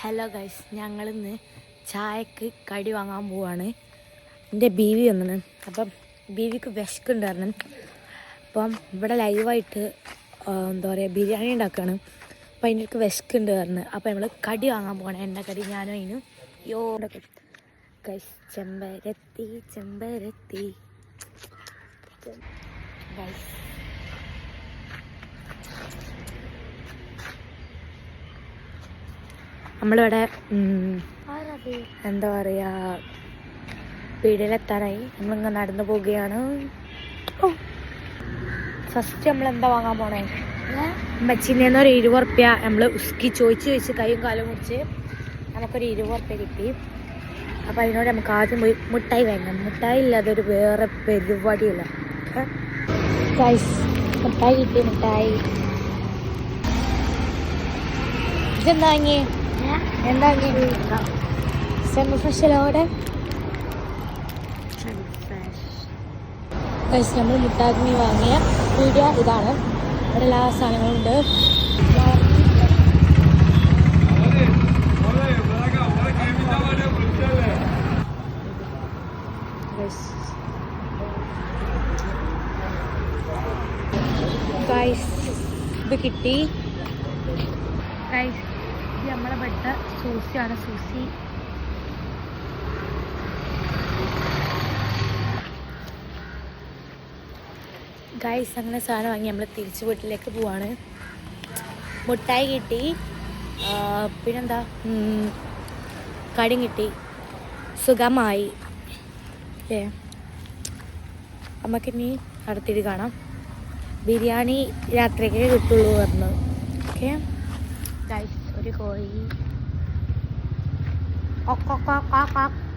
Hello guys ഞങ്ങളിന്ന് ചായക്ക് കടി വാങ്ങാൻ പോവാണ്. എന്റെ ബീവി വന്നത് അപ്പം ബീവിക്ക് വിശക്കുണ്ടായിരുന്നു. അപ്പം ഇവിടെ ലൈവായിട്ട് എന്താ പറയുക ബിരിയാണി ഉണ്ടാക്കുകയാണ് അപ്പം അതിന്റെ വിശക്കുണ്ട് പറഞ്ഞു അപ്പം നമ്മൾ കടി വാങ്ങാൻ പോകണം എണ്ണ കടി? ഞാനും അതിനും യോ ഗൈസ് ചെമ്പരത്തി ചെമ്പരത്തി. ഗൈസ് നമ്മളിവിടെ എന്താ പറയുക പീടിയിലെത്താനായി നമ്മളിങ്ങനെ നടന്നു പോവുകയാണ്. ഫസ്റ്റ് നമ്മൾ എന്താ വാങ്ങാൻ പോണേ? മച്ചിന്റെ ഒരു ഇരുപത് റുപ്യ നമ്മൾ ഉസ്കി ചോദിച്ച് ചോദിച്ച് കൈയും കാലും മുറിച്ച് നമുക്കൊരു ഇരുപത് റുപ്യ കിട്ടി. അപ്പോൾ അതിനോട് നമുക്ക് ആദ്യം പോയി മുട്ടായി വാങ്ങാം. മുട്ടായി ഇല്ലാതെ ഒരു വേറെ പരിപാടിയില്ല. ഗൈസ് മുട്ടായി കിട്ടി മുട്ടായി. ഇതെന്താ വാങ്ങിയേ? എന്താ വാങ്ങിയേ സെമി ഫ്രഷിലോടെ ഗൈസ് നമ്മൾ മുട്ടാഗ്നി വാങ്ങിയ വീഡിയോ ഇതാണ്. ഇവിടെ എല്ലാ സാധനങ്ങളും ഉണ്ട്. ഗൈസ് ഇത് കിട്ടി. ഇത് നമ്മളെ പെട്ട സൂസിയാണ്. സൂസി. ഗൈസ് അങ്ങനെ സാധനം വാങ്ങി നമ്മൾ തിരിച്ചു വീട്ടിലേക്ക് പോവാണ്. മുട്ടായി കിട്ടി. പിന്നെന്താ? കടിയും കിട്ടി. സുഖമായി. ഏ നമുക്കിനി അടുത്തിട്ട് കാണാം. ബിരിയാണി രാത്രിക്കേ കിട്ടുള്ളൂ പറഞ്ഞു. ഓക്കെ? ഗൈസ് 거의. 꺽꺽꺽꺽꺽.